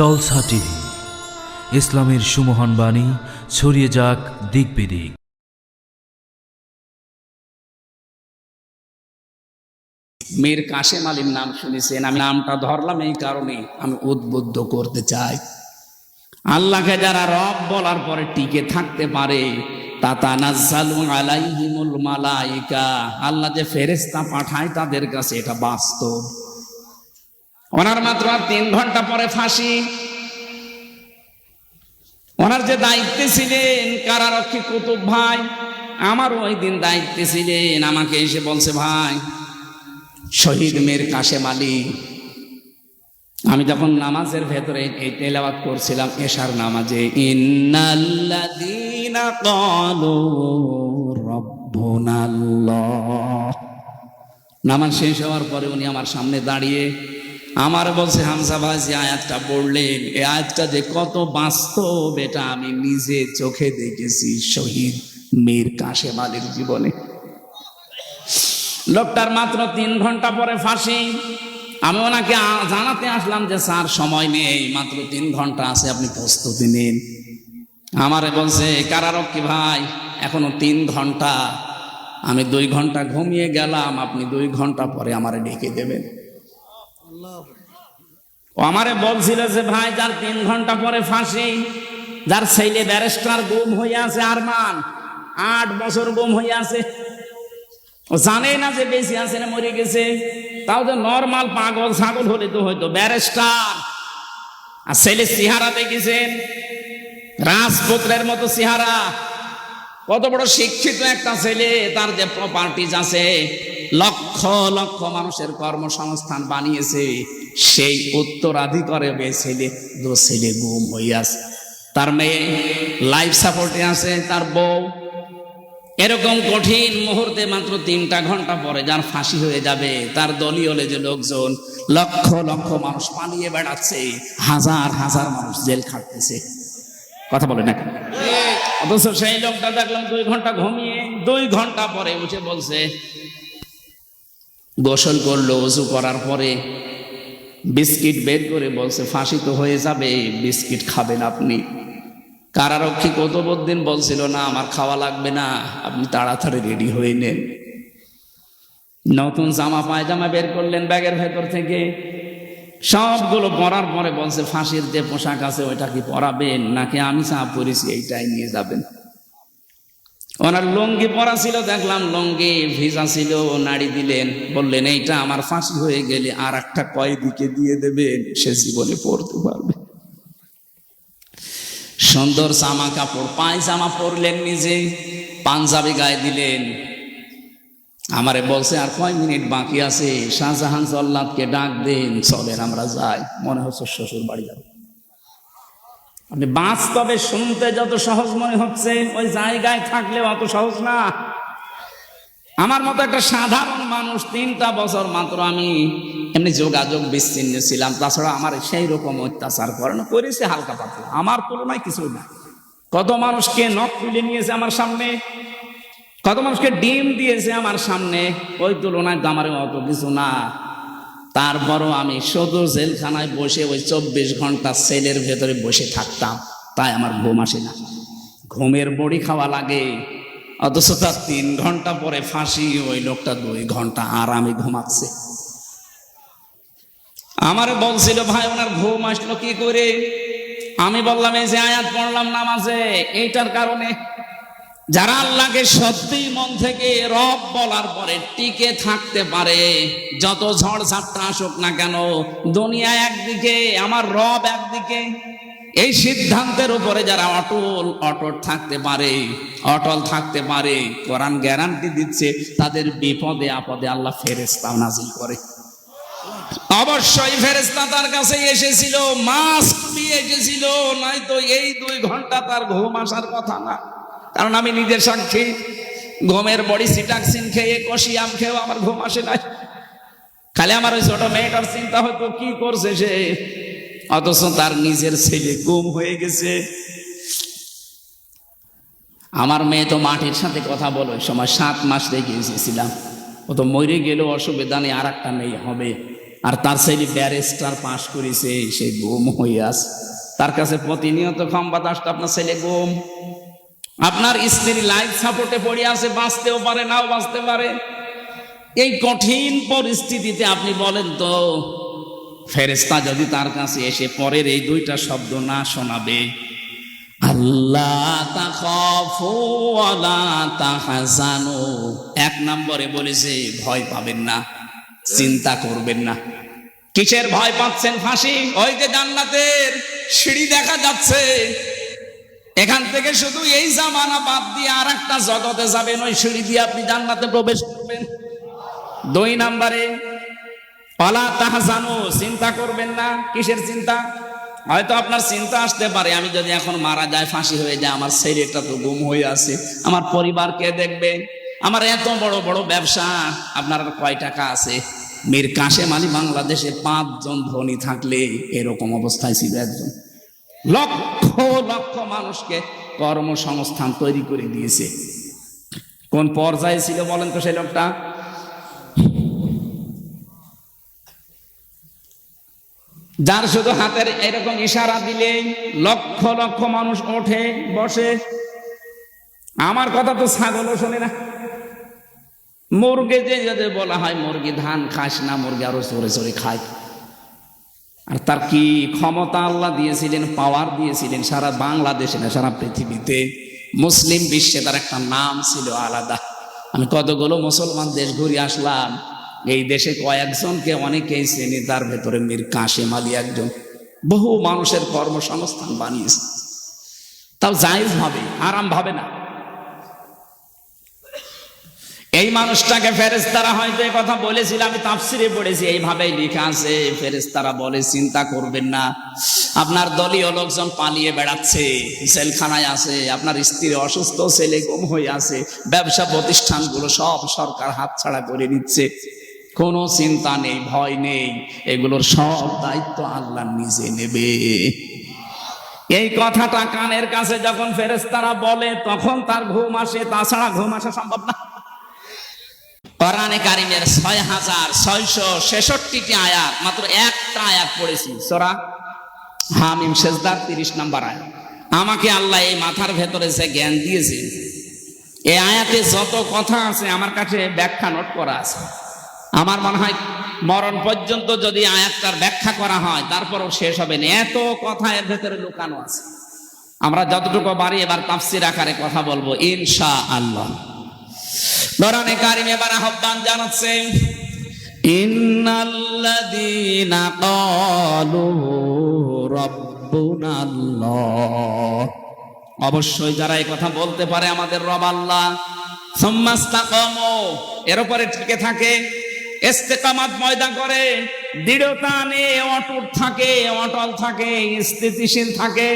জলসা TV. ইসলামের সুমহান বাণী, ছড়িয়ে যাক দিক বিদিক। মীর কাশেম আলীর নাম শুনেছেন, আমি নামটা ধরলাম এই কারণে আমি উদ্বুদ্ধ করতে চাই। আল্লাহকে যারা রব বলার পরে টিকে থাকতে পারে আল্লাহ যে ফেরেশতা পাঠায় তাদের কাছে এটা বাস্তব। ওনার মাত্র তিন ঘণ্টা পরে ফাঁসি। ওনার যে দায়িত্বে ছিলেন কারারক্ষী কুতুব ভাই, আমারও ওই দিন দায়িত্বে ছিলেন। আমাকে এসে বলছে, ভাই, শহীদ মীর কাশেম আলী, আমি যখন নামাজের ভেতরে এই তেলাওয়াত করছিলাম, এশার নামাজে, ইন্নাল্লাযীনা ক্বালু রাব্বুনাল্লাহ। নামাজ শেষ হওয়ার পরে উনি আমার সামনে দাঁড়িয়ে আমার বলছে হামসা ভাই যে আয়াতটা পড়লেন। এই আয়াতটা যে কত বাস্তব, এটা আমি নিজে চোখে দেখেছি শহীদ মীর কাশেম আলীর জীবনে। লোকটার মাত্র তিন ঘণ্টা পরে ফাঁসি। আমি ওনাকে জানাতে আসলাম যে, স্যার, সময় নেই, মাত্র তিন ঘণ্টা আছে, আপনি প্রস্তুতি নিন। আমারে বলছে, কারারক্ষী ভাই, এখনও তিন ঘণ্টা। আমি দুই ঘণ্টা ঘুমিয়ে গেলাম, আপনি দুই ঘণ্টা পরে আমারে ডেকে দেবেন। আমারে বলছিল যে, ভাই, যার তিন ঘণ্টা পরে ফাঁসি, যার ছেলে ব্যারিস্টার গুম হয়ে আছে, আরমান, আট বছর গুম হয়ে আছে। জানে না যে বেশি আছে না মরে গেছে। তাও যে নর্মাল পাগল, ছাগল হলে তো হয়তো ব্যারিস্টার। আর ছেলে সিহারা দেখেছেন, রাজপুত্রের মতো সিহারা। কত বড় শিক্ষিত একটা ছেলে, তার যে প্রপার্টিজ আছে লক্ষ লক্ষ মানুষের কর্মসংস্থান বানিয়েছে। সেই উত্তরাধিকারে ছেলে দু ছেলে গুম হইয়াছে তার মেয়ে লাইফ সাপোর্টে আছে, তার বউ। এরকম কঠিন মুহূর্তে মাত্র তিনটা ঘণ্টা পরে যার ফাঁসি হয়ে যাবে, তার দলীয় যে লোকজন লক্ষ লক্ষ মানুষ পালিয়ে বেড়াচ্ছে, হাজার হাজার মানুষ জেল খাটতেছে। কথা বলে না? অথচ সেই লোকটা দেখলাম দুই ঘণ্টা ঘুমিয়ে, দুই ঘণ্টা পরে উঠে বলছে গোসল করল, উজু করার পরে বিস্কিট বের করে বলছে, ফাঁসি তো হয়ে যাবে, বিস্কিট খাবেন আপনি। কারারক্ষী কতবদিন বলছিল, না, আমার খাওয়া লাগবে না, আপনি তাড়াতাড়ি রেডি হয়ে নেন। নতুন জামা, পায়জামা বের করলেন ব্যাগের ভেতর থেকে। সবগুলো পরার পরে বলছে, ফাঁসির যে পোশাক আছে, ওইটা কি পরাবেন? নাকি আমি চা পরেছি, এইটাই নিয়ে যাবেন? ওনার লঙ্গি পরা ছিল, দেখলাম লঙ্গি, ভিজা ছিল, নাড়ি দিলেন, বললেন, এইটা আমার ফাঁসি হয়ে গেলে আর একটা কয়েদিকে দিয়ে দেবেন, সে জীবনে পড়তে পারবে। সুন্দর জামা কাপড়, পায়জামা পরলেন নিজে, পাঞ্জাবি গায়ে দিলেন। আমারে বলছে, আর কয় মিনিট বাকি আছে? শাহজাহান জল্লাদকে ডাক দেন, চলেন আমরা যাই। মনে হচ্ছে শ্বশুর বাড়ি যাব। আপনি বাস্তবে শুনতে যত সহজ মনে হচ্ছে, ওই জায়গায় থাকলেও অত সহজ না। আমার মতো একটা সাধারণ মানুষ তিনটা বছর মাত্র আমি এমনি যোগাযোগ বিচ্ছিন্ন ছিলাম, তাছাড়া আমার সেই রকম অত্যাচার করে না, করেছে হালকা পাতলা। আমার তুলনায় কিছু না। কত মানুষকে নখ তুলে নিয়েছে আমার সামনে, কত মানুষকে ডিম দিয়েছে আমার সামনে, ওই তুলনায় তো আমার অত কিছু না। তারপরও আমি শুধু জেলখানায় বসে ওই চব্বিশ ঘণ্টা সেলের ভেতরে বসে থাকতাম। তাই আমার ঘুম আসে না। ঘুমের বড়ি খাওয়া লাগে। অথচ তার তিন ঘণ্টা পরে ফাঁসি, ওই লোকটা দুই ঘণ্টা আরামে ঘুমাচ্ছে। আমারে বলছিল, ভাই, ওনার ঘুম আসলো কি করে? আমি বললাম, এই যে আয়াত পড়লাম নামাজে, এইটার কারণে যারা আল্লাহকে সত্যি মন থেকে রব বলার পরে টিকে থাকতে পারে, যত ঝড় ঝাপটা আসুক না কেন, দুনিয়া একদিকে, আমার রব একদিকে, এই সিদ্ধান্তের উপরে যারা অটল অটল থাকতে পারে, অটল থাকতে পারে, কোরআন গ্যারান্টি দিচ্ছে, তাদের বিপদে আপদে আল্লাহ ফেরেস্তা নাজিল করে। অবশ্যই ফেরেস্তা তার কাছে এসেছিল, মাস্ক দিয়ে এসেছিল, নয়তো এই দুই ঘণ্টা তার ঘুম আসার কথা না। কারণ আমি নিজের সাক্ষী। ঘুমের বডি সিটাক্সিন খেয়ে কষি আম খেয়েও আমার ঘুম আসে নাই। খালি আমার ওই ছোট মেয়েটার চিন্তা হয়তো কি করছে সে? অথচ তার নিজের ছেলে গুম হয়ে গেছে। আমার মেয়ে তো মাটির সাথে কথা বলো সময় সাত মাস রেখে এসেছিলাম ও তো মরে গেলেও অসুবিধা নেই আর একটা মেয়ে হবে। আর তার ছেলে ব্যারেস্টার পাশ করেছে, সে গুম হয়ে আছে। তার কাছে প্রতিনিয়ত সংবাদ আসতো আপনার ছেলে গুম। আপনার স্ত্রী লাইফ সাপোর্টে পড়ে আছে, বাঁচতেও পারে, নাও বাঁচতে পারে। এই কঠিন পরিস্থিতিতে আপনি বলেন তো ফেরেস্তা যদি তার কাছে এসে পরের এই দুইটা শব্দ না শোনাবে এক নম্বরে বলেছে, ভয় পাবেন না, চিন্তা করবেন না। কিসের ভয় পাচ্ছেন ফাঁসি? ওই যে জান্নাতের সিঁড়ি দেখা যাচ্ছে। এখান থেকে শুধু এই জামানা বাদ দিয়ে আর একটা জগতে যাবেন, ওই সিঁড়ি দিয়ে আপনি জান্নাতে প্রবেশ করবেন। দুই নাম্বারে, পালা তাহা জানো চিন্তা করবেন না, কিসের চিন্তা? হয়তো আপনার চিন্তা আসতে পারে, আমি যদি এখন মারা যায়, ফাঁসি হয়ে যায়, আমার ছেলেটা তো গুম হয়ে আছে, আমার পরিবার কে দেখবে? আমার এত বড় বড় ব্যবসা, আপনার কয় টাকা আছে? মীর কাশেম আলী বাংলাদেশে পাঁচজন ধনী থাকলে এরকম অবস্থায় ছিল একজন। লক্ষ লক্ষ মানুষকে কর্মসংস্থান তৈরি করে দিয়েছে। কোন পর্যায়ে ছিল বলেন তো সেই লোকটা? যার শুধু হাতের এরকম ইশারা দিলেই লক্ষ লক্ষ মানুষ ওঠে, বসে। আমার কথা তো ছাগলও শোনে না। মুরগে যে যাদের বলা হয় মুরগি, ধান খাস না, মুরগি আরও চড়ে চড়ে খায়। আর তার কি ক্ষমতা আল্লাহ দিয়েছিলেন পাওয়ার দিয়েছিলেন, সারা বাংলাদেশে না, সারা পৃথিবীতে। মুসলিম বিশ্বে তার একটা নাম ছিল আলাদা। আমি কতগুলো মুসলমান দেশ ঘুরে আসলাম, এই দেশে কয়েকজনকে অনেকেই চেনে তার ভেতরে মীর কাশেম আলী একজন। বহু মানুষের কর্মসংস্থান বানিয়েছে। তাও জায়েজ ভাবে আরাম ভাবে না। এই মানুষটাকে ফেরেস্তারা হয়তো এই কথা বলেছিল, আমি তাফসিরে পড়েছি, এইভাবেই লেখা আছে ফেরেস্তারা বলে, চিন্তা করবেন না, আপনার দলীয় লোকজন পালিয়ে বেড়াচ্ছে, জেলখানায় আছে, আপনার স্ত্রী অসুস্থ, ছেলে গুম হয়ে আছে, ব্যবসা প্রতিষ্ঠানগুলো সব সরকার হাতছাড়া করে নিচ্ছে কোনো চিন্তা নেই, ভয় নেই, এগুলোর সব দায়িত্ব আল্লাহ নিজে নেবে। এই কথাটা কানের কাছে যখন ফেরেস্তারা বলে, তখন তার ঘুম আসে, তাছাড়া ঘুম আসা সম্ভব না। কোরআনে কারিমের ছয় হাজার ছয়শো ছেষট্টিটি আয়াত, মাত্র একটা আয়াত পড়েছি। সোরা হামিম শেষদার তিরিশ নাম্বার আয়াত। আমাকে আল্লাহ এই মাথার ভেতরে যে জ্ঞান দিয়েছে, এই আয়াতে যত কথা আছে আমার কাছে ব্যাখ্যা নোট করা আছে। আমার মনে হয় মরণ পর্যন্ত যদি আয়াতটার ব্যাখ্যা করা হয়, তারপরও শেষ হবে না। এত কথা এর ভেতরে লুকানো আছে। আমরা যতটুকু বাড়ি এবার তাফসির আকারে কথা বলব ইনশা আল্লাহ কোরআনে কারিম এবার আহ্বান জানাচ্ছে। ইন্নাল্লাযীনা ক্বালু রাব্বুনাল্লাহ। অবশ্যই যারা এই কথা বলতে পারে আমাদের রব আল্লাহ। সম্মাস্তাকামু এর উপরে টিকে থাকে ইস্তেকামাত ময়দা করে দৃঢ়তা নিয়ে অটুট থাকে অটল থাকে স্থিতিশীল থাকে।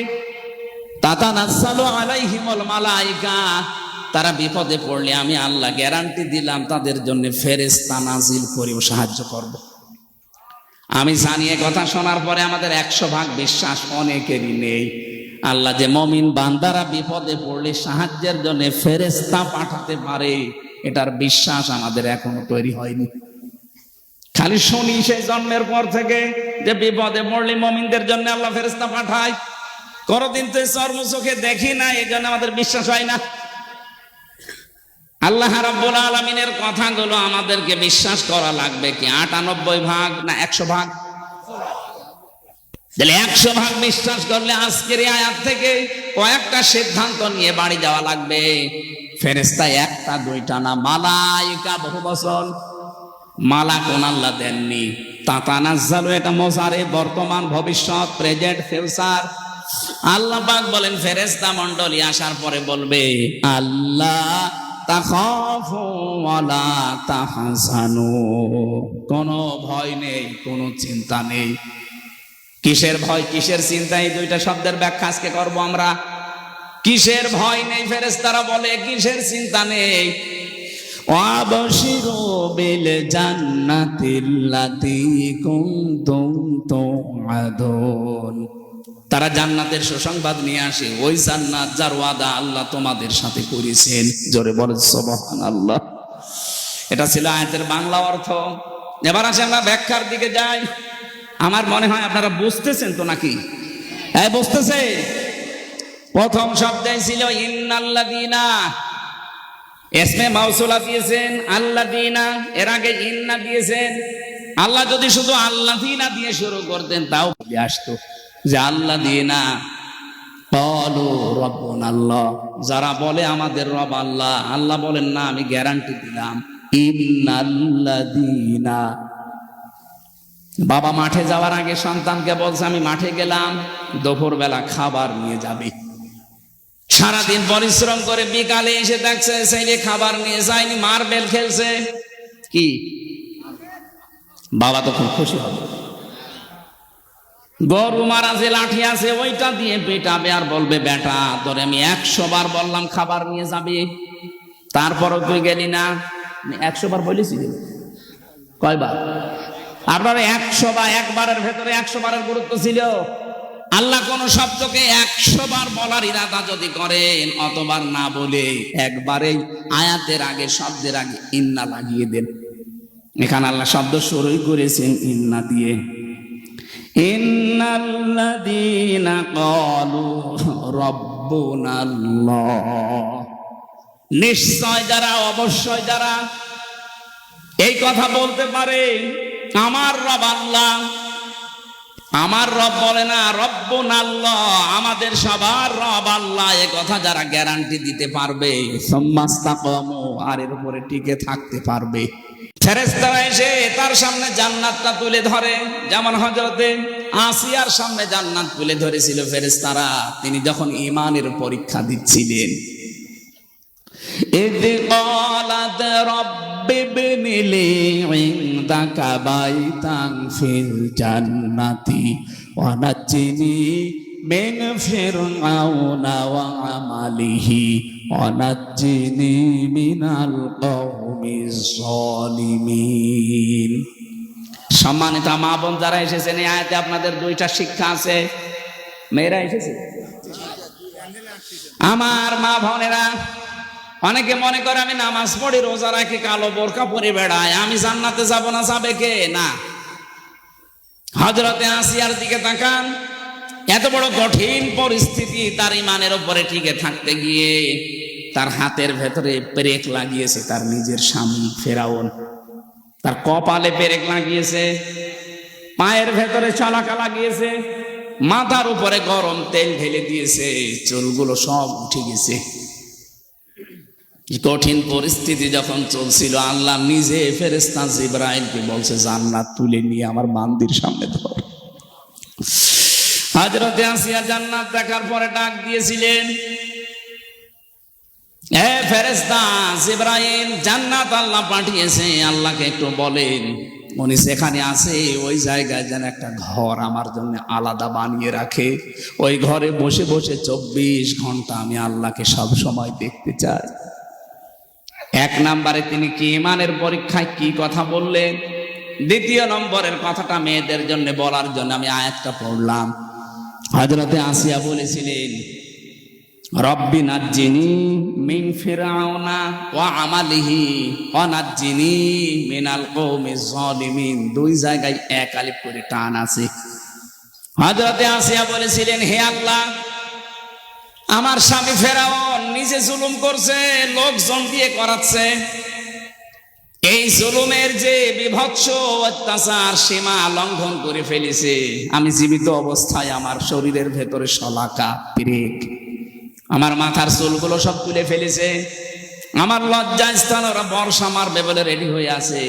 তাতানাসালু আলাইহিমুল মালাইকা তারা বিপদে পড়লে আমি আল্লাহ গ্যারান্টি দিলাম, তাদের জন্য ফেরেস্তা নাজিল করেও সাহায্য করব। আমি জানি কথা শোনার পরে আমাদের একশো ভাগ বিশ্বাস অনেকেরই নেই। আল্লাহ যে মমিন বান্দারা বিপদে পড়লে সাহায্যের জন্য ফেরেস্তা পাঠাতে পারে, এটার বিশ্বাস আমাদের এখনও তৈরি হয়নি। খালি শুনি সেই জন্মের পর থেকে যে বিপদে পড়লে মমিনদের জন্য আল্লাহ ফেরেস্তা পাঠায়। কোনদিন তো চর্ম চোখে দেখি না, এই জন্য আমাদের বিশ্বাস হয় না। আল্লাহ রাব্বুল আলমিনের কথাগুলো আমাদেরকে বিশ্বাস করা লাগবে কি? আটানব্বই ভাগ না একশো ভাগ? একশো ভাগ বিশ্বাস করলে আজকের আয়াত থেকে কয়েকটা সিদ্ধান্ত নিয়ে বাড়ি যাওয়া লাগবে। ফেরেস্তা একটা, দুইটা না। মালাইকা বহু বছর। মালা কোন আল্লাহ দেননি। তাতানাজ্জালু এটা বর্তমান, ভবিষ্যৎ, প্রেজেন্ট, ফিউচার। আল্লাহ বলেন ফেরেস্তা মন্ডলী আসার পরে বলবে, আল্লাহ কোনো ভয় নেই, কোনো চিন্তা নেই। কিসের ভয়, কিসের চিন্তা? এই দুইটা শব্দের ব্যাখ্যা আজকে করব আমরা। কিসের ভয় নেই ফেরেস্তারা বলে, কিসের চিন্তা নেই? ওয়াবশিরু বিল জান্নাতিল্লাতী কুনতুম তুআদুন। তারা জান্নাতের সুসংবাদ নিয়ে আসে, ওই জান্নাত যার ওয়াদা আল্লাহ তোমাদের সাথে করেছেন। জোরে বলে সুবহানাল্লাহ। এটা ছিল আয়াতের বাংলা অর্থ। এবার আসে আমরা ব্যাখ্যার দিকে যাই। আমার মনে হয় আপনারা বুঝতেছেন তো নাকি? হ্যাঁ বুঝতেছে? প্রথম শব্দে ছিল ইন্নাল্লাদিনা এসমে মাউসুলা দিয়েছেন আল্লাহ দিনা এর আগে ইন্না দিয়েছেন। আল্লাহ যদি শুধু আল্লাহ দিনা দিয়ে শুরু করতেন, তাও আসতো। যে আল্লাহ বলো রব্বন আল্লাহ যারা বলে আমাদের রব আল্লাহ আল্লাহ বলেন, না, আমি গ্যারান্টি দিলাম। বাবা মাঠে যাওয়ার আগে সন্তানকে বলছে, আমি মাঠে গেলাম, দুপুরবেলা খাবার নিয়ে যাবে। সারাদিন পরিশ্রম করে বিকালে এসে দেখছে, ছেলে খাবার নিয়ে যায়নি, মার্বেল খেলছে। কি? বাবা তো খুব খুশি হবে। গরু মারা যে লাঠি আছে, ওইটা দিয়ে পেটাবে আর বলবে, বেটা, তোরে আমি একশো বার বললাম খাবার নিয়ে যাবে। তারপরও তুই গেলি না। একশো বার বলেছি কয়বার? আপনার একশো বা একবারের ভেতরে একশো বারের গুরুত্ব ছিল। আল্লাহ কোন শব্দকে একশো বার বলার ইরাদা যদি করেন, অতবার না বলে একবারেই আয়াতের আগে, শব্দের আগে ইন্না লাগিয়ে দেন। এখানে আল্লাহ শব্দ শুরুই করেছেন, ইন্না দিয়ে। ইন্নাল্লাযীনা ক্বালু রাব্বুনাল্লাহ। নিশ্চয় যারা, অবশ্যই যারা এই কথা বলতে পারে, আমার রব আল্লাহ, আমার রব বলে না রব্বুন আল্লাহ আমাদের সবার রব আল্লাহ, এ কথা যারা গ্যারান্টি দিতে পারবে। সম্মাস্তাকমু, আর এর উপরে টিকে থাকতে পারবে। ফেরেস্তারা এসে তার সামনে জান্নাতটা তুলে ধরে যেমন হজরতে আসিয়ার সামনে জান্নাত তুলে ধরেছিল ফেরেস্তারা তিনি যখন ইমানের পরীক্ষা দিচ্ছিলেন إذ قالت رب ابن لي عندك بيتا في الجنة ونجني من فرعون وعمله ونجني من القوم الظالمين সম্মানিত মা বোন যারা এসেছেন এই আয়াতে আপনাদের দুইটা শিক্ষা আছে মেয়েরা এসেছে আমার মা বোনেরা অনেকে মনে করে আমি নামাজ পড়ি রোজা রাখি কালো বোরকা পরে বেড়াই আমি জান্নাতে যাব না যাবে কে না হজরতে আসিয়ার দিকে তাকান এত বড় কঠিন পরিস্থিতি, তার ইমানের উপরে টিকে থাকতে গিয়ে তার হাতের ভেতরে পেরেক লাগিয়েছে তার নিজের স্বামী ফেরাউন। তার কপালে পেরেক লাগিয়েছে, পায়ের ভেতরে চলাকা লাগিয়েছে, মাথার উপরে গরম তেল ঢেলে দিয়েছে, চুলগুলো সব উঠে গেছে। কঠিন পরিস্থিতি যখন চলছিল, আল্লাহ নিজে ফেরেস্তা জিব্রাইলকে বলছে, জান্নাত তুলে নিয়ে আমার বান্দির সামনে ধর। হাজরতে আসিয়া জান্নাত দেখার পরে ডাক দিয়েছিলেন, এ ফেরেস্তা জিব্রাইল, জান্নাত আল্লাহ পাঠিয়েছে, আল্লাহকে একটু বলেন। উনি সেখানে আছে, ওই জায়গায় যেন একটা ঘর আমার জন্য আলাদা বানিয়ে রাখে। ওই ঘরে বসে বসে চব্বিশ ঘণ্টা আমি আল্লাহকে সব সময় দেখতে চাই। এক নম্বরে তিনি কি ইমানের পরীক্ষায় কি কথা বললেন? দ্বিতীয় নম্বরের কথাটা মেয়েদের জন্য বলার জন্য আমি আয়াতটা পড়লাম। হজরতে আসিয়া বলেছিলেন, রব্বি নাজ্জিনি মিন ফিরাউনা ওয়া আমালিহি ওয়া নাজ্জিনি মিনাল কওমিজ জালিমিন দুই জায়গায় এক আলিফ করে টান আছে। হযরতে আসিয়া বলেছিলেন, হে আল্লাহ, আমার স্বামী ফেরাউন নিজে জুলুম করছে, লোকজন দিয়ে করাচ্ছে এই জুলুমের যে বিভৎস অত্যাচার সীমা লঙ্ঘন করে ফেলেছে, আমি জীবিত অবস্থায় আমার শরীরের ভেতরে শলাকা, পিরেক। আমার মাথার চুলগুলো সব তুলে ফেলেছে। আমার লজ্জা স্থান, ওরা বর্ষা আমার বলে রেডি হয়ে আছে।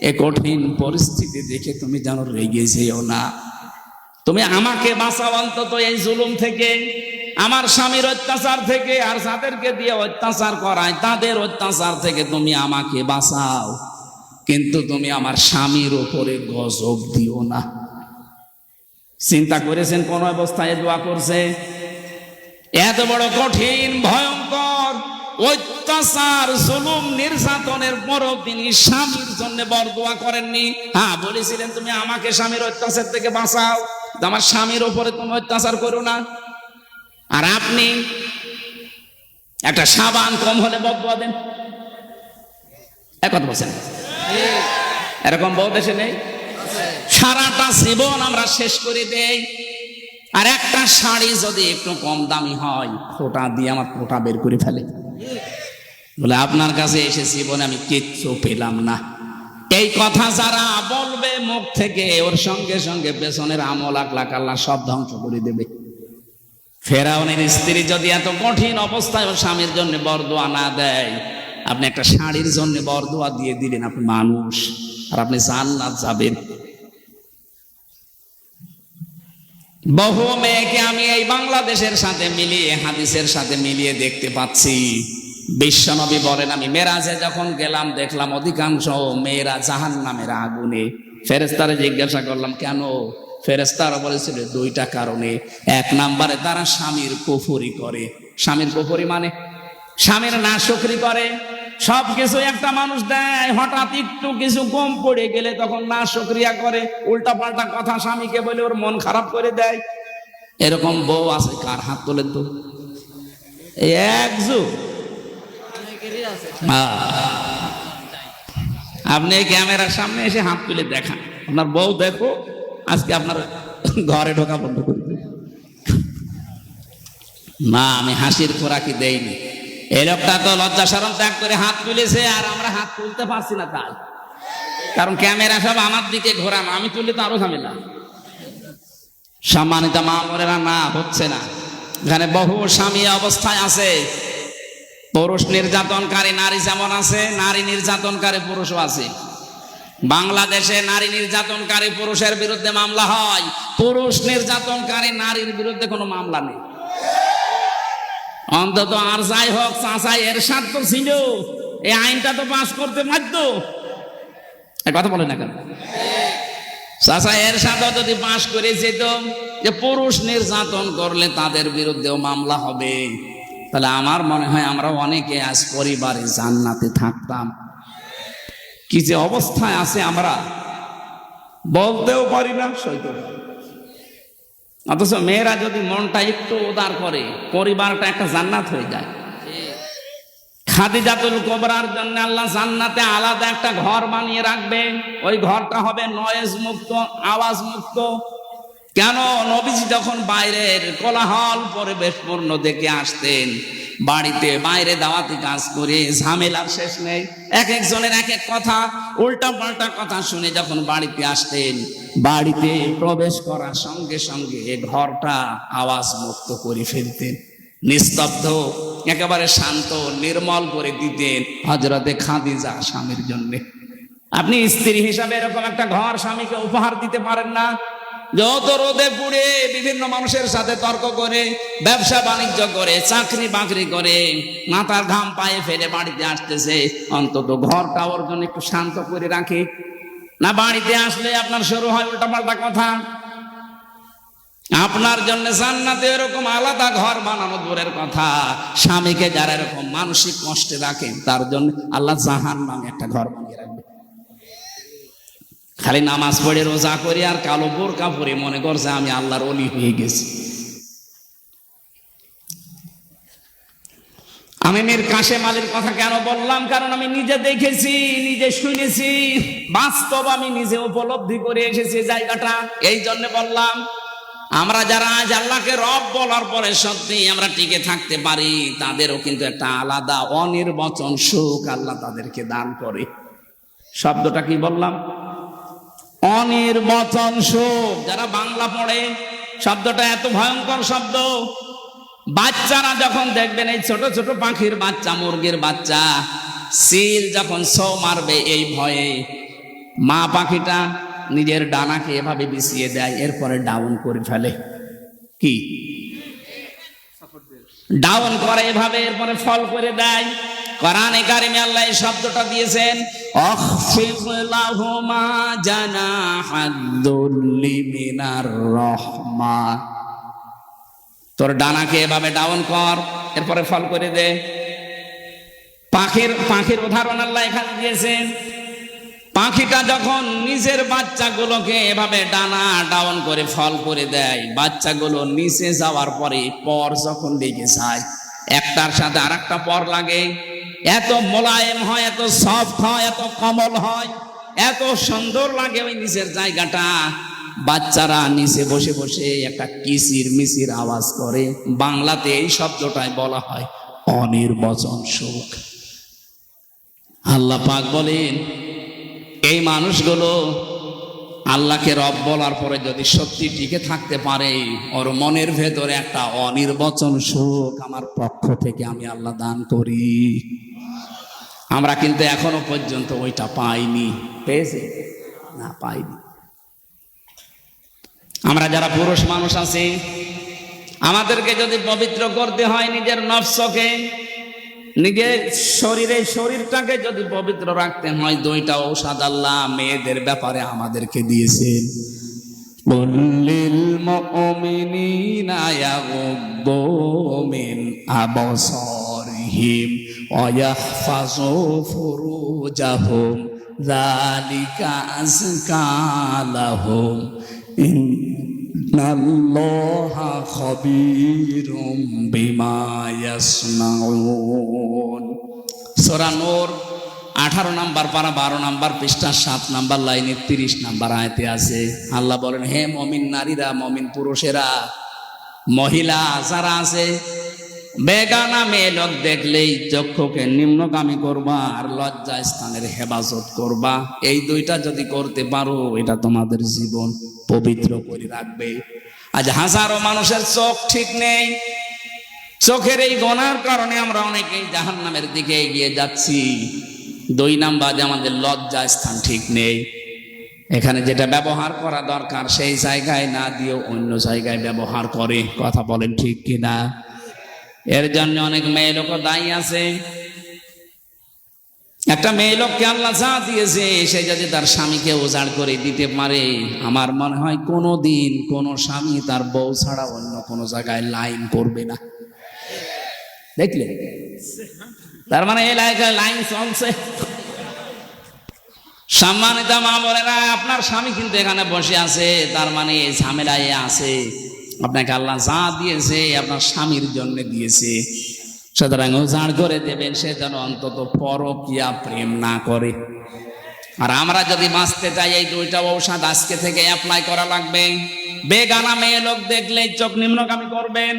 এ কঠিন পরিস্থিতি দেখে তুমি যেন রেগে যেও না। তুমি আমাকে বাঁচাও অন্তত এই জুলুম থেকে। আমার স্বামীর অত্যাচার থেকে আর যাদেরকে দিয়ে অত্যাচার করায়, তাদের অত্যাচার থেকে তুমি আমাকে বাঁচাও। কিন্তু তুমি আমার স্বামীর ওপরে গজব দিও না। চিন্তা করেছেন কোন অবস্থায় দোয়া করছে? এত বড় কঠিন, ভয়ঙ্কর, অত্যাচার, জুলুম, নির্যাতনের পরও তিনি স্বামীর জন্য বরদোয়া করেননি। হ্যাঁ বলেছিলেন তুমি আমাকে স্বামীর অত্যাচার থেকে বাঁচাও। আমার স্বামীর ওপরে তুমি অত্যাচার করো না। আর আপনি একটা সাবান কম হলে বদুয়া দেন। একথা বলছেন? এরকম বহু দেশে নেই? সারাটা জীবন আমরা শেষ করে দেই। আর একটা শাড়ি যদি একটু কম দামি হয়, ফোটা দিয়ে আমার ফোটা বের করে ফেলে। বলে, আপনার কাছে এসেছি বলে আমি কিচ্ছু পেলাম না। এই কথা যারা বলবে, মুখ থেকে ওর সঙ্গে সঙ্গে পেছনের আমল আকলাক আল্লাহ সব ধ্বংস করে দেবে। ফেরাউনের স্ত্রী যদি এত কঠিন অবস্থায় স্বামীর জন্য বরদোয়া না দেয়, আপনি একটা শাড়ির জন্য বরদোয়া দিয়ে দিলেন আপনি মানুষ, আর আপনি জান্নাত যাবেন। বহু মেয়েকে আমি এই বাংলাদেশের সাথে মিলিয়ে, হাদিসের সাথে মিলিয়ে দেখতে পাচ্ছি। বিশ্বনবী বলেন, আমি মেরাজে যখন গেলাম, দেখলাম অধিকাংশ মেয়েরা জাহান নামের আগুনে। ফেরেস্তারে জিজ্ঞাসা করলাম, কেন ফেরেস্তারা বলেছিল, দুইটা কারণে। এক নাম্বারে তারা স্বামীর কুফুরি করে। স্বামীর কুফুরি মানে? স্বামীর নাশকরি করে। সব কিছু একটা মানুষ দেয়, হঠাৎ একটু কিছু কম পড়ে গেলে তখন না সক্রিয়া করে। উল্টা পাল্টা কথা স্বামীকে বলে, ওর মন খারাপ করে দেয়। এরকম বউ আছে, কার হাত তোলে তো? এই এক যুগ। আহ। আপনি ক্যামেরার সামনে এসে হাত তুলে দেখান। আপনার বউ দেখো। আজকে আপনার ঘরে ঢোকা বন্ধ করে। না আমি হাসির খোরাকি দেইনি। এই লোকটা তো লজ্জা সরম ত্যাগ করে হাত তুলেছে আর আমরা হাত তুলতে পারছি না তাই। কারণ ক্যামেরা সব আমার দিকে ঘোরানো, আমি তুললে তো আরও ঝামেলা। সম্মানিত মা মরেরা না, হচ্ছে না। এখানে বহু স্বামী অবস্থায় আছে। পুরুষ নির্যাতনকারী নারী যেমন আছে, নারী নির্যাতনকারী পুরুষও আছে। বাংলাদেশে নারী নির্যাতনকারী পুরুষের বিরুদ্ধে মামলা হয়। পুরুষ নির্যাতনকারী নারীর বিরুদ্ধে কোনো মামলা নেই। অন্তত আর যাই হোক, চাচাই এর সাথ তো ছিল। এই আইনটা তো পাস করতে এ কথা বলে না কেন? চাচা এর সাথে যদি পাশ করে যেত যে পুরুষ নির্যাতন করলে তাদের বিরুদ্ধেও মামলা হবে। তাহলে আমার মনে হয় আমরা অনেকে আজ পরিবারে জান্নাতে থাকতাম। কি যে অবস্থায় আছে আমরা বলতেও পারি না। সইতে অথচ মেয়েরা যদি মনটা একটু উদার করে পরিবারটা একটা জান্নাত হয়ে যায়। খাদিজাতুল কোবরার জন্য আল্লাহ জান্নাতে আলাদা একটা ঘর বানিয়ে রাখবে। ওই ঘরটা হবে নয়েজ মুক্ত আওয়াজ মুক্ত। কেন? নবীজি যখন বাইরের কোলাহল পরিবেশপূর্ণ দেখে আসতেন বাড়িতে, বাইরে দাওয়াতি কাজ করে, ঝামেলার শেষ নেই। এক একজনের এক এক কথা উল্টা পাল্টা কথা শুনে যখন বাড়িতে আসতেন, বাড়িতে প্রবেশ করার সঙ্গে সঙ্গে ঘরটা আওয়াজ মুক্ত করে ফেলতেন। নিস্তব্ধ, একেবারে শান্ত, নির্মল করে দিতেন হজরতে খাদিজা স্বামীর জন্য। আপনি স্ত্রী হিসাবে এরকম একটা ঘর স্বামীকে উপহার দিতে পারেন না? যত রোদে পুড়ে বিভিন্ন মানুষের সাথে তর্ক করে, ব্যবসা বাণিজ্য করে, চাকরি বাকরি করে, মাথার ঘাম পায়ে ফেলে বাড়িতে আসতেছে, অন্তত ঘরটা ওর জন্য একটু শান্ত করে রাখে। না, বাড়িতে আসলে আপনার শুরু হয় উল্টাপাল্টা কথা। আপনার জন্য জান্নাতে এরকম আলাদা ঘর বানানো দূরের কথা। স্বামীকে যারা এরকম মানসিক কষ্টে রাখেন তার জন্য আল্লাহ জাহান নামে একটা ঘর বানিয়ে রাখবে খালি নামাজ পড়ে রোজা করে আর কালো বোরকা পরে মনে করছে আমি আল্লাহর অলি হয়ে গেছি। আমি মীর কাশেম আলীর কথা কেন বললাম? কারণ আমি নিজে দেখেছি, নিজে শুনেছি। বাস্তব আমি নিজে উপলব্ধি করে এসেছি জায়গাটা। এই জন্য বললাম, আমরা যারা আজ আল্লাহকে রব বলার পরে সত্যি আমরা টিকে থাকতে পারি, তাদেরও কিন্তু একটা আলাদা অনির্বচন সুখ আল্লাহ তাদেরকে দান করে। শব্দটা কি বললাম? অনির্বচন সুখ। যারা বাংলা পড়ে শব্দটা এত ভয়ঙ্কর শব্দ। বাচ্চারা যখন দেখবেন এই ছোট ছোট পাখির বাচ্চা মুরগির বাচ্চা সিল যখন সৌ মারবে এই ভয়ে মা পাখিটা নিজের ডানাকে এভাবে বিছিয়ে দেয় এরপরে ডাউন করে ফেলে। কি? ডাউন করে এভাবে এরপরে ফল করে দেয়। কোরআনে কারিমে আল্লাহ এই শব্দটা দিয়েছেন অখফিদ লাহুমা জানাহাদ্দুল্লি মিনার রহমা তোর ডানাকে এভাবে ডাউন কর, এরপরে ফল করে দে। পাখির পাখির উদাহরণ আল্লাহ এখানে দিয়েছেন, পাখিটা যখন নিজের বাচ্চাগুলোকে এভাবে ডানা ডাউন করে ফল করে দেয়, বাচ্চাগুলো নিচে যাওয়ার পরে পর যখন লেগে যায়, একটার সাথে আর একটা পর লাগে। এত মোলায়েম হয়, এত সফট হয়, এত কমল হয়, এত সুন্দর লাগে ওই নিচের জায়গাটা। বাচ্চারা নিচে বসে বসে একটা কিসির মিসির আওয়াজ করে। বাংলাতে এই শব্দটাই বলা হয়, অনির্বচন সুখ আল্লাহ পাক বলেন, এই মানুষগুলো আল্লাহকে রব বলার পরে যদি সত্যি টিকে থাকতে পারে, ওর মনের ভেতরে একটা অনির্বচন সুখ আমার পক্ষ থেকে আমি আল্লাহ দান করি। আমরা কিন্তু এখনও পর্যন্ত ওইটা পাইনি। পেয়েছে? না, পাইনি। আমরা যারা পুরুষ মানুষ আছি, আমাদেরকে যদি পবিত্র করতে হয় নিজের নফসকে, নিজের শরীরে শরীরটাকে যদি পবিত্র রাখতে হয়, দুইটা ঔষধ আল্লাহ মেয়েদের ব্যাপারে আমাদেরকে দিয়েছেন। বললিল মুমিনিনা ইয়াগুদ্দু মিন হিম ويحفظوا فروجهم ذلك أزكى لهم إن الله خبير بما يصنعون সূরা নূর আঠারো নাম্বার পারা বারো নাম্বার পৃষ্ঠা সাত নাম্বার লাইনে তিরিশ নাম্বার আয়তে আছে আল্লাহ বলেন হে মমিন নারীরা মমিন পুরুষেরা মহিলা যারা আছে বেগানা মেয়ে লোক দেখলেই চক্ষুকে নিম্নগামী করবা আর লজ্জা স্থানের হেফাজত করবা। এই দুইটা যদি করতে পারো, এটা তোমাদের জীবন পবিত্র করে রাখবে। আজ হাজারো মানুষের চোখ ঠিক নেই। চোখের এই গনার কারণে আমরা অনেকেই জাহান নামের দিকে এগিয়ে যাচ্ছি। দুই নাম্বার আমাদের লজ্জা স্থান ঠিক নেই। এখানে যেটা ব্যবহার করা দরকার, সেই জায়গায় না দিয়েও অন্য জায়গায় ব্যবহার করে। কথা বলেন ঠিক কিনা? এর জন্য অনেক মেয়ে লোক দায়ী আছে। একটা মেয়ে লোককে আল্লাহ যা দিয়েছে, সে যদি তার স্বামীকে উজাড় করে দিতে পারে, আমার মনে হয় কোনো দিন কোনো স্বামী তার বউ ছাড়া অন্য কোনো জায়গায় লাইন করবে না। দেখলে তার মানে এই এলাকায় লাইন চলছে। সম্মানিত মা বোনেরা, আপনার স্বামী কিন্তু এখানে বসে আছে, তার মানে ঝামেলায় আছে। আপনাকে আল্লাহ যা দিয়েছে, আপনার স্বামীর জন্য দিয়েছে। সুতরাং উজাড় করে দেবেন, সে যেন অন্তত পরকিয়া প্রেম না করে। আর আমরা যদি বাঁচতে চাই, এই দুইটা ঔষধ আজকে থেকে অ্যাপ্লাই করা লাগবে। বেগানা মেয়ে লোক দেখলে চোখ নিম্নগামী করবেন।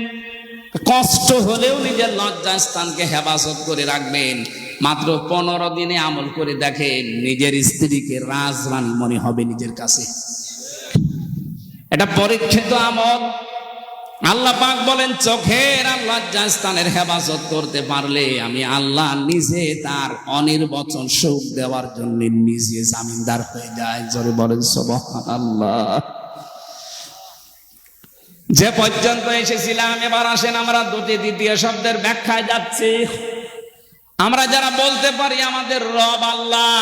কষ্ট হলেও নিজের লজ্জা স্থানকে হেফাজত করে রাখবেন। মাত্র পনেরো দিনে আমল করে দেখেন, নিজের স্ত্রীকে রাজরানী মনে হবে নিজের কাছে। এটা পরীক্ষিত আমল। আল্লাহ পাক বলেন, চোখের আল্লাহ স্থানের হেফাজত করতে পারলে আমি আল্লাহ নিজে তার অনির্বচন সুখ দেওয়ার জন্য নিজে জামিনদার হয়ে যায় জোরে বলেন আল্লাহ যে পর্যন্ত এসেছিলাম, এবার আসেন আমরা দুটি দ্বিতীয় শব্দের ব্যাখ্যায় যাচ্ছি। আমরা যারা বলতে পারি আমাদের রব আল্লাহ,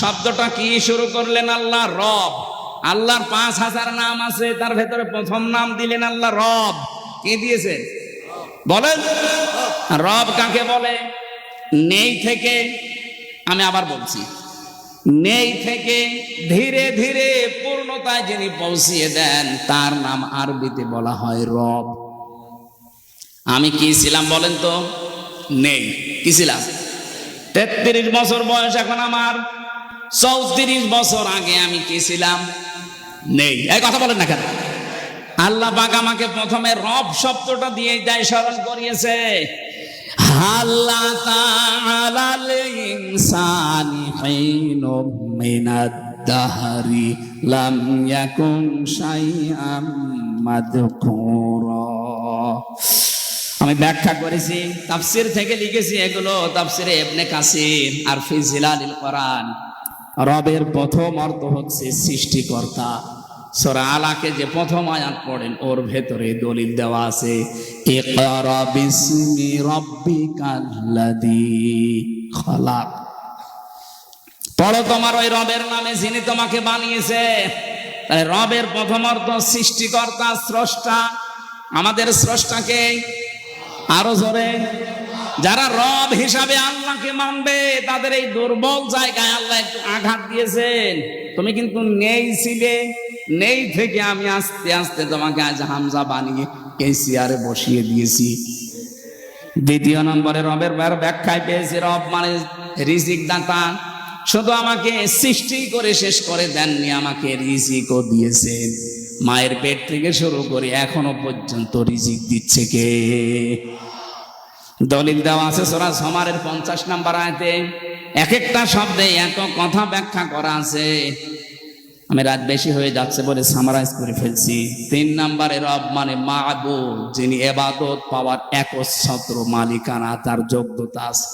শব্দটা কি শুরু করলেন আল্লাহ? রব। আল্লাহর পাঁচ হাজার নাম আছে, তার ভেতরে প্রথম নাম দিলেন আল্লাহ রব। কি দিয়েছে? বলেন। রব কাকে বলে? নেই থেকে, আমি আবার বলছি। নেই থেকে ধীরে ধীরে পূর্ণতায় যিনি পৌঁছিয়ে দেন, তার নাম আরবিতে বলা হয় রব। আমি কি ছিলাম বলেন তো? নেই। কি ছিলাম? তেত্রিশ বছর বয়স এখন আমার। চৌত্রিশ বছর আগে আমি কি ছিলাম? নেই। এই কথা বলেন না কেন? আল্লাহ পাক আমাকে প্রথমে রব শব্দটা দিয়ে দেয় স্মরণ করিয়েছে। লাম আমি ব্যাখ্যা করেছি, তাফসির থেকে লিখেছি এগুলো, তাফসিরে ইবনে কাসির আর ফি কোরআন। রবের প্রথম অর্থ হচ্ছে সৃষ্টিকর্তা। সূরা আলাকে যে প্রথম আয়াত পড়েন, ওর ভেতরে দলিল দেওয়া আছে পড়ো তোমার ওই রবের নামে যিনি তোমাকে বানিয়েছে। তাই রবের প্রথম অর্থ সৃষ্টিকর্তা, স্রষ্টা। আমাদের স্রষ্টাকে আরও জোরে। যারা রব হিসাবে আল্লাহকে মানবে, তাদের এই দুর্বল জায়গায় আল্লাহ একটু আঘাত দিয়েছেন। তুমি কিন্তু নেই ছিলে। নেই থেকে আমি আস্তে আস্তে তোমাকে আজ হামজা বানিয়ে চেয়ারে বসিয়ে দিয়েছি। দ্বিতীয় নম্বরে রবের ব্যাখ্যায় পেয়েছি, রব মানে রিজিক দাতা শুধু আমাকে সৃষ্টি করে শেষ করে দেননি, আমাকে রিজিকও দিয়েছেন মায়ের পেট থেকে শুরু করে এখনও পর্যন্ত রিজিক দিচ্ছে কে? দলিল দেওয়া আছে সোরা সমারের পঞ্চাশ নাম্বার আয়তে। এক একটা শব্দে এত কথা ব্যাখ্যা করা আছে। আমি রাত বেশি হয়ে যাচ্ছে বলে সামারাইজ করে ফেলছি। তিন নম্বরে রব মানে মাহবুব, যিনি এবাদত পাওয়ার একচ্ছত্র মালিকানা, তার যোগ্যতা আছে।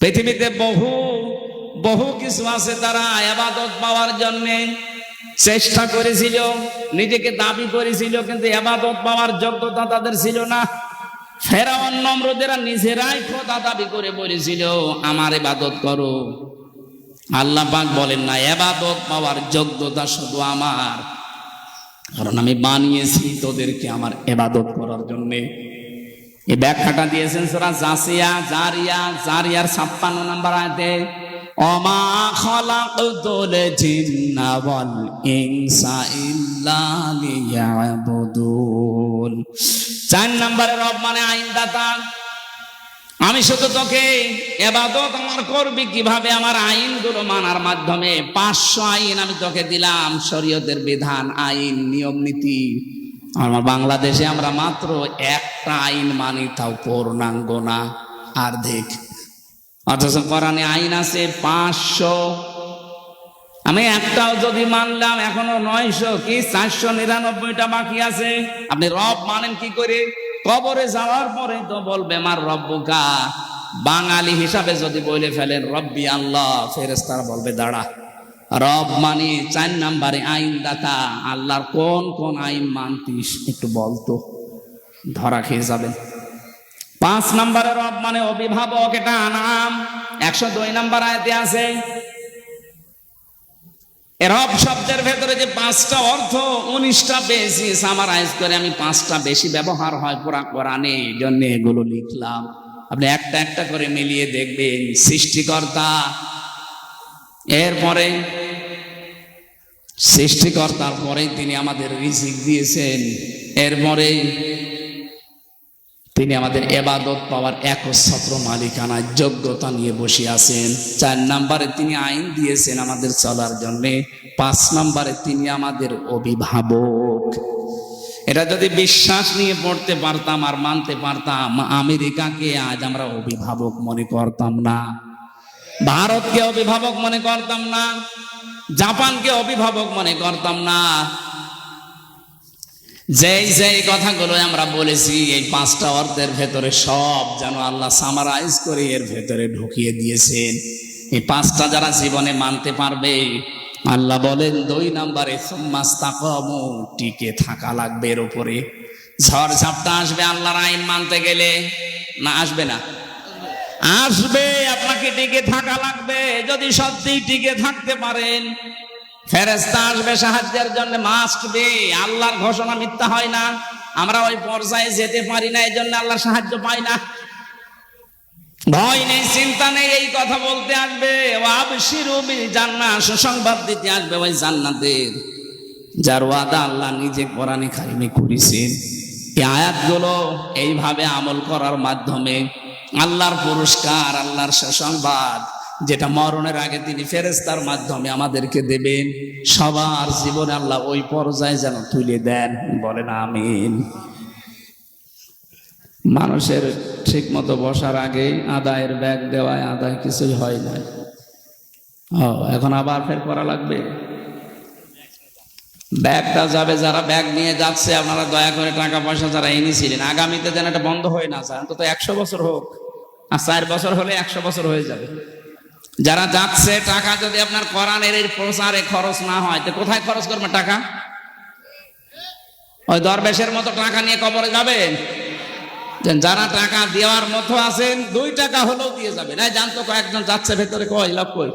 পৃথিবীতে বহু বহু কিছু আছে তারা এবাদত পাওয়ার জন্য চেষ্টা করেছিল, নিজেকে দাবি করেছিল, কিন্তু এবাদত পাওয়ার যোগ্যতা তাদের ছিল না। ফেরাউন নম্রদেরা নিজেরাই খোদা দাবি করে বলেছিল, আমার এবাদত করো। আল্লাহ পাক বলেন না, এবাদত পাওয়ার যোগ্যতা শুধু আমার। কারণ আমি বানিয়েছি তোদেরকে আমার এবাদত করার জন্যে। এই ব্যাখ্যাটা দিয়েছেন সোরা জাসিয়া, জারিয়া, জারিয়ার ছাপ্পান্ন নাম্বার আয়তে অমা খলাকুল জিন্না ইনসা ইল্লা চার নম্বরে রব মানে আইনদাতা। আমি শুধু তোকে এবাদত আমার করবি কীভাবে? আমার আইনগুলো মানার মাধ্যমে। পাঁচশো আইন আমি তোকে দিলাম, শরীয়তের বিধান, আইন, নিয়ম, নীতি। আমার বাংলাদেশে আমরা মাত্র একটা আইন মানি, তাও পূর্ণাঙ্গ না। আর্ধেক অথচ কোরআনে আইন আছে পাঁচশো। আমি একটাও যদি মানলাম, এখনও নয়শো কি? চারশো নিরানব্বইটা বাকি আছে। আপনি রব মানেন কি করে? কবরে যাওয়ার পরে তো বলবে আমার রব্বুকা। বাঙালি হিসাবে যদি বলে ফেলেন, রব্বি আল্লাহ ফেরেস্তারা বলবে, দাঁড়া। রব মানে চার নাম্বারে আইন দাতা আল্লাহর কোন কোন আইন মানতিস একটু বলতো ধরা খেয়ে যাবেন পাঁচ নম্বরে রব মানে অভিভাবক, এটা নাম একশো দুই নাম্বার আয়তে আছে রব শব্দের ভেতরে যে পাঁচটা অর্থ, উনিশটা বেশি সামারাইজ করে আমি পাঁচটা বেশি ব্যবহার হয় পুরা কোরআনে, এই জন্য এগুলো লিখলাম। আপনি একটা একটা করে মিলিয়ে দেখবেন, সৃষ্টিকর্তা, এরপরে সৃষ্টিকর্তার পরেই তিনি আমাদের রিজিক দিয়েছেন, এরপরে তিনি আমাদের এবাদত পাওয়ার একচ্ছত্র মালিকানার যোগ্যতা নিয়ে বসে আছেন। চার নম্বরে তিনি আইন দিয়েছেন আমাদের চলার জন্য। পাঁচ নম্বরে তিনি আমাদের অভিভাবক। এটা যদি বিশ্বাস নিয়ে পড়তে পারতাম আর মানতে পারতাম, আমেরিকাকে আজ আমরা অভিভাবক মনে করতাম না। ভারতকে অভিভাবক মনে করতাম না। জাপানকে অভিভাবক মনে করতাম না। যেই যেই কথাগুলো আমরা বলেছি, এই পাঁচটা অর্থের ভেতরে সব যেন আল্লাহ সামারাইজ করে এর ভেতরে ঢুকিয়ে দিয়েছেন। এই পাঁচটা যারা জীবনে মানতে পারবে, আল্লাহ বলেন, দুই নাম্বারে টিকে থাকা লাগবে এর উপরে। ঝড় ঝাপটা আসবে আল্লাহর আইন মানতে গেলে? না, আসবে না। আসবে, আপনাকে টিকে থাকা লাগবে। যদি সত্যি টিকে থাকতে পারেন ফেরেস্তা আসবে সাহায্যের জন্য মাস্ট বি আল্লাহর ঘোষণা মিথ্যা হয় না। আমরা ওই পর্যায়ে যেতে পারি না এই জন্য আল্লাহর সাহায্য পাই না। ভয় নেই, চিন্তা নেই, এই কথা বলতে আসবে। জান্নাত সুসংবাদ দিতে আসবে ওই জান্নাতের। যার ওয়াদা আল্লাহ নিজে কোরআনে কারিমে করেছেন। এই আয়াতগুলো এইভাবে আমল করার মাধ্যমে আল্লাহর পুরস্কার, আল্লাহর সুসংবাদ যেটা মরণের আগে তিনি ফেরেস্তার মাধ্যমে আমাদেরকে দেবেন। সবার জীবনে আল্লাহ ওই পর্যায়ে যেন তুলে দেন। বলেন আমিন। মানুষের ঠিক মতো বসার আগে আদায়ের ব্যাগ দেওয়ায় আদায় কিছুই হয় না। ও, এখন আবার ফের করা লাগবে? ব্যাগটা যাবে, যারা ব্যাগ নিয়ে যাচ্ছে, আপনারা দয়া করে টাকা পয়সা যারা এনেছিলেন, আগামীতে যেন এটা বন্ধ হয়ে না যায়, অন্তত একশো বছর হোক। আর চার বছর হলে একশো বছর হয়ে যাবে। যারা যাচ্ছে, টাকা যদি আপনার কোরআনের এই প্রচারে খরচ না হয়, তো কোথায় খরচ করবে টাকা? ওই দরবেশের মতো টাকা নিয়ে কবরে যাবেন যারা টাকা দেওয়ার মতো আছেন, দুই টাকা হলেও দিয়ে যাবেন। এই জানতো কয়েকজন যাচ্ছে, ভেতরে কয়, লাভ কই?